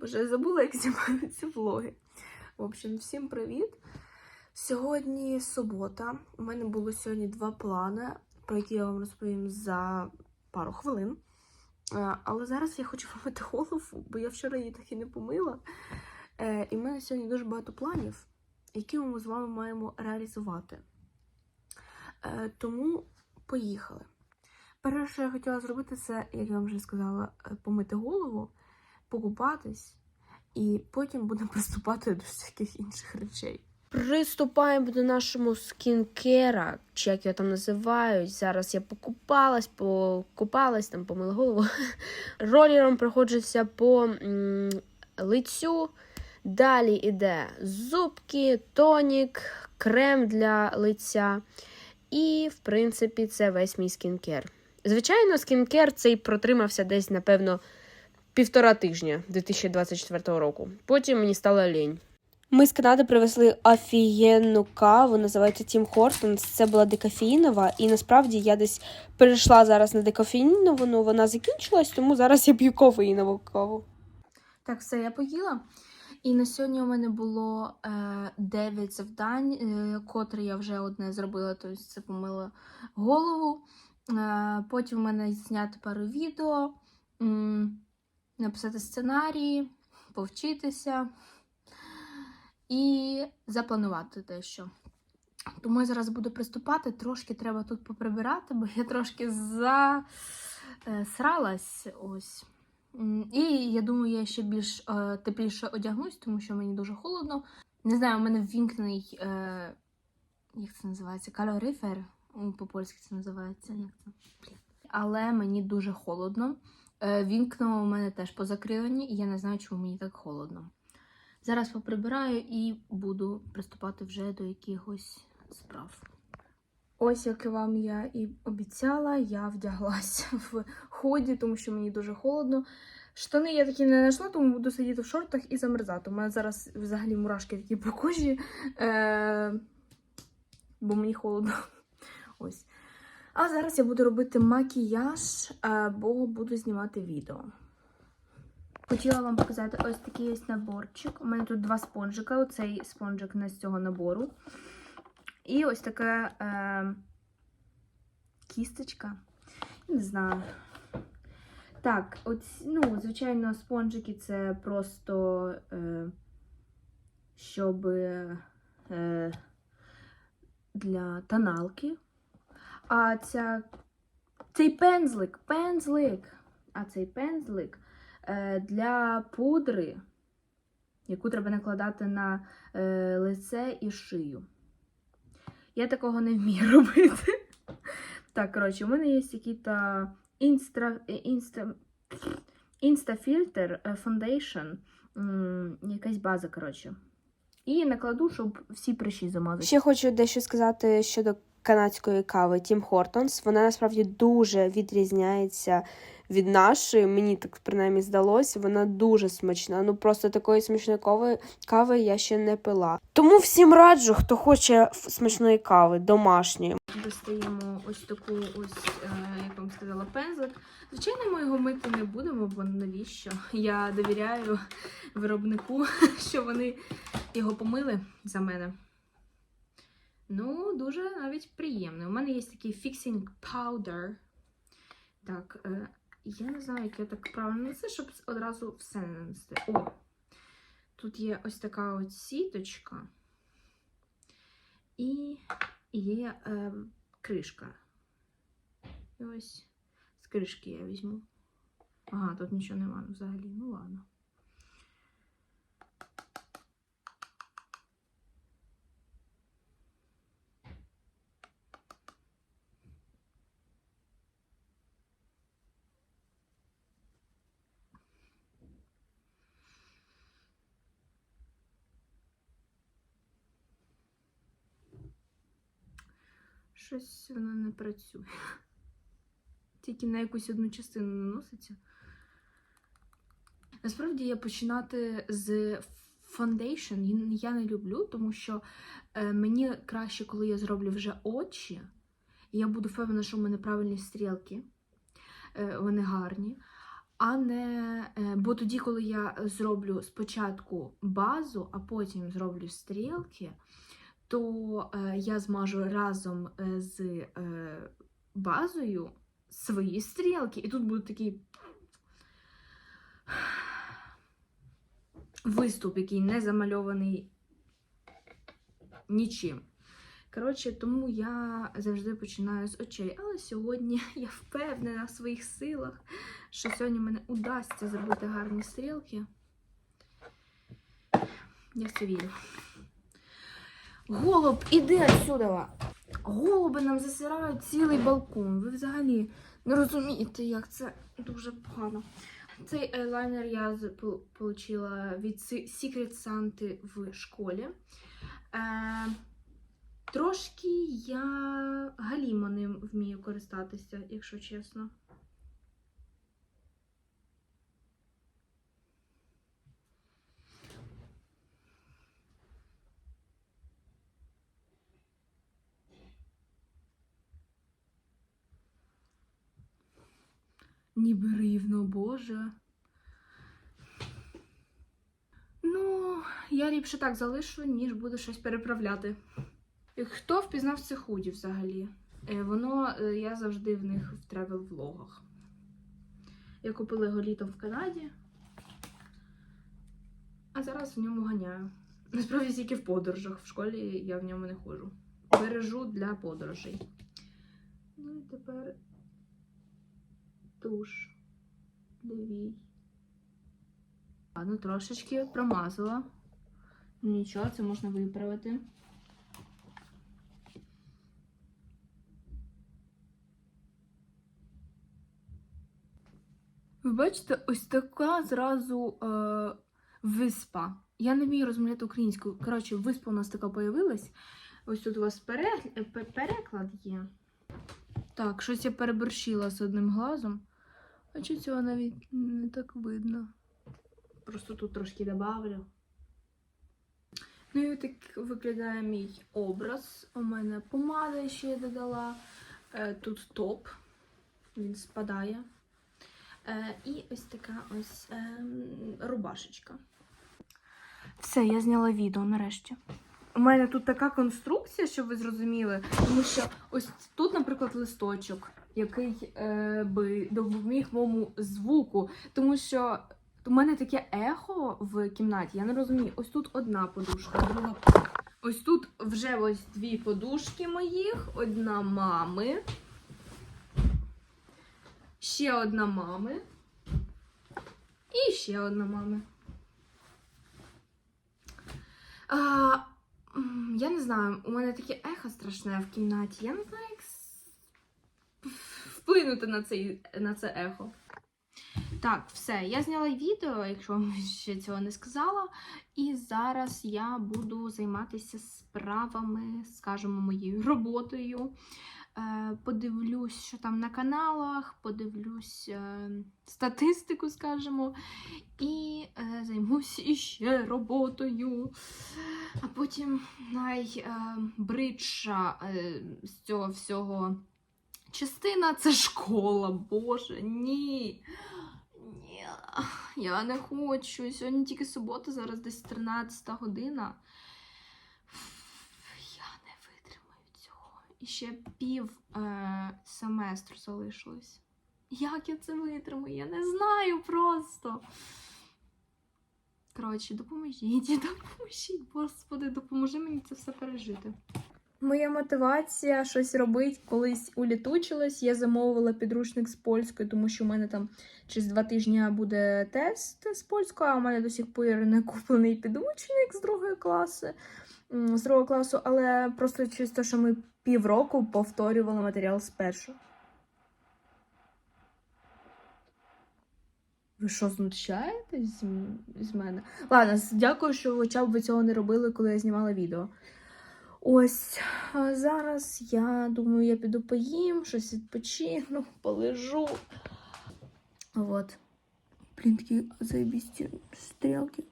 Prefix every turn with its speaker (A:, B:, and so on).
A: Боже, я забула, як знімаю ці влоги. В общем, всім привіт! Сьогодні субота. У мене було сьогодні два плани, про які я вам розповім за пару хвилин. Е, Але зараз я хочу помити голову, бо я вчора її так і не помила. Е, І в мене сьогодні дуже багато планів, які ми з вами маємо реалізувати. Е, Тому поїхали. Перше, що я хотіла зробити, це, як я вам вже сказала, помити голову, покупатись, і потім будемо приступати до всяких інших речей.
B: Приступаємо до нашому скінкера, чи як його там називають. Зараз я покупалась, покупалась, там помила голову. Ролером проходжуся по лицю. Далі йде зубки, тонік, крем для лиця. І, в принципі, це весь мій скінкер. Звичайно, скінкер цей протримався десь, напевно, півтора тижня 2024 року. Потім мені стало лінь. Ми з Канади привезли офігенну каву, називається Тім Хортонс. Це була декофеїнова, і насправді я десь перейшла зараз на декофеїнову, ну вона закінчилась, тому зараз я п'ю кофеїнову каву.
A: Так, все, я поїла. І на сьогодні у мене було е, 9 завдань, е, котре я вже одне зробила, тобто це помила голову. Е, потім у мене зняти пару відео, м, написати сценарії, повчитися і запланувати дещо. Тому я зараз буду приступати. Трошки треба тут поприбирати, бо я трошки засралась. Ось. І я думаю, я ще більш е, тепліше одягнусь, тому що мені дуже холодно. Не знаю, у мене ввімкнений, е, як це називається, калорифер. По-польськи це називається. Але мені дуже холодно. Е, вімкна у мене теж позакривані, і я не знаю, чому мені так холодно. Зараз поприбираю і буду приступати вже до якихось справ. Ось як вам я і обіцяла, я вдяглася в ході, тому що мені дуже холодно. Штани я такі не знайшла, тому буду сидіти в шортах і замерзати. У мене зараз взагалі мурашки такі по кожі, е- бо мені холодно. Ось. А зараз я буду робити макіяж, бо буду знімати відео. Хотіла вам показати ось такий ось наборчик. У мене тут два спонжика. Оцей спонжик не з цього набору. І ось така е, кісточка. Не знаю. Так, от, ну, звичайно, спонжики це просто е, щоб е, для тоналки. А ця, цей пензлик, пензлик, а цей пензлик е, для пудри, яку треба накладати на е, лице і шию. Я такого не вмію робити. Так, коротше, у мене є який-то інста, інстафільтр Foundation, якась база, коротше. І накладу, щоб всі прищі замазати.
B: Ще хочу дещо сказати щодо канадської кави Тім Хортонс. Вона насправді дуже відрізняється від нашої. Мені так принаймні здалося. Вона дуже смачна. Ну просто такої смачної кави, кави я ще не пила. Тому всім раджу, хто хоче смачної кави, домашньої.
A: Достаємо ось таку ось, е, як вам сказала, пензлик. Звичайно, ми його мити не будемо, бо навіщо? Я довіряю виробнику, що вони його помили за мене. Ну, дуже навіть приємний. У мене є такий fixing powder. Так, е, я не знаю, як я так правильно нанести, щоб одразу все не нанести. О! Тут є ось така от сіточка. І є е, кришка. І ось з кришки я візьму. Ага, тут нічого нема взагалі. Ну ладно. Щось воно не працює. Тільки на якусь одну частину наноситься. Насправді я починати з фондейшн я не люблю, тому що е, мені краще, коли я зроблю вже очі, і я буду впевнена, що в мене правильні стрілки, е, вони гарні. а не. е, Бо тоді, коли я зроблю спочатку базу, а потім зроблю стрілки, то е, я змажу разом е, з е, базою свої стрілки. І тут буде такий виступ, який не замальований нічим. Коротше, тому я завжди починаю з очей. Але сьогодні я впевнена в своїх силах, що сьогодні мене удасться зробити гарні стрілки. Я в це вірю. Голуб, іди отсюда! Голуби нам засирають цілий балкон. Ви взагалі не розумієте, як це дуже погано. Цей ейлайнер я получила від Secret Santa в школі. Е, трошки я галімо ним вмію користатися, якщо чесно. Ніби рівно, боже. Ну, я ліпше так залишу, ніж буду щось переправляти. Хто впізнав це худі взагалі? Е, Воно е, я завжди в них в тревел-влогах. Я купила його літом в Канаді, а зараз в ньому ганяю. Насправді тільки в подорожах. В школі я в ньому не ходжу. Бережу для подорожей. Ну і тепер туш. Дві. А, ну трошечки промазала. Нічого, це можна виправити. Ви бачите, ось така зразу е, виспа. Я не вмію розмовляти українською. Коротше, виспа у нас така появилась. Ось тут у вас е, переклад є. Так, щось я переборщила з одним глазом. А чи цього навіть не так видно? Просто тут трошки добавлю. Ну і так виглядає мій образ. У мене помада ще я додала. Е, Тут топ. Він спадає. Е, І ось така ось ем, рубашечка. Все, я зняла відео нарешті. У мене тут така конструкція, щоб ви зрозуміли, тому що ось тут, наприклад, листочок, який е, би допоміг моєму звуку, тому що у мене таке ехо в кімнаті. Я не розумію. Ось тут одна подушка, друга. Ось тут вже ось дві подушки моїх, одна мами. Ще одна мами. І ще одна мами. А, я не знаю, у мене таке ехо страшне в кімнаті. Я не знаю, як вплинути на, цей, на це ехо. Так, все, я зняла відео, якщо вам ще цього не сказала. І зараз я буду займатися справами, скажімо, моєю роботою. Е, Подивлюсь, що там на каналах, подивлюсь е, статистику, скажімо, і е, займусь іще роботою. А потім найбридша з цього всього частина це школа. Боже. Ні, я не хочу. Сьогодні тільки субота, зараз десь 13 година. Я не витримаю цього. І ще пів е, семестру залишилось. Як я це витримаю? Я не знаю просто. Коротше, допоможіть, допоможіть, господи, допоможи мені це все пережити. Моя мотивація щось робити колись улітучилась. Я замовила підручник з польської, тому що в мене там через два тижні буде тест з польської, а у мене до сих пор не куплений підручник з другої класи, з другого класу, але просто через те, що ми півроку повторювали матеріал з першого. Ви що, знущаєтесь з, мене? Ладно, дякую, що хоча б ви цього не робили, коли я знімала відео. Ось зараз я думаю, я піду поїм, щось відпочину, полежу. От. Блін, такі заебісті стрілки.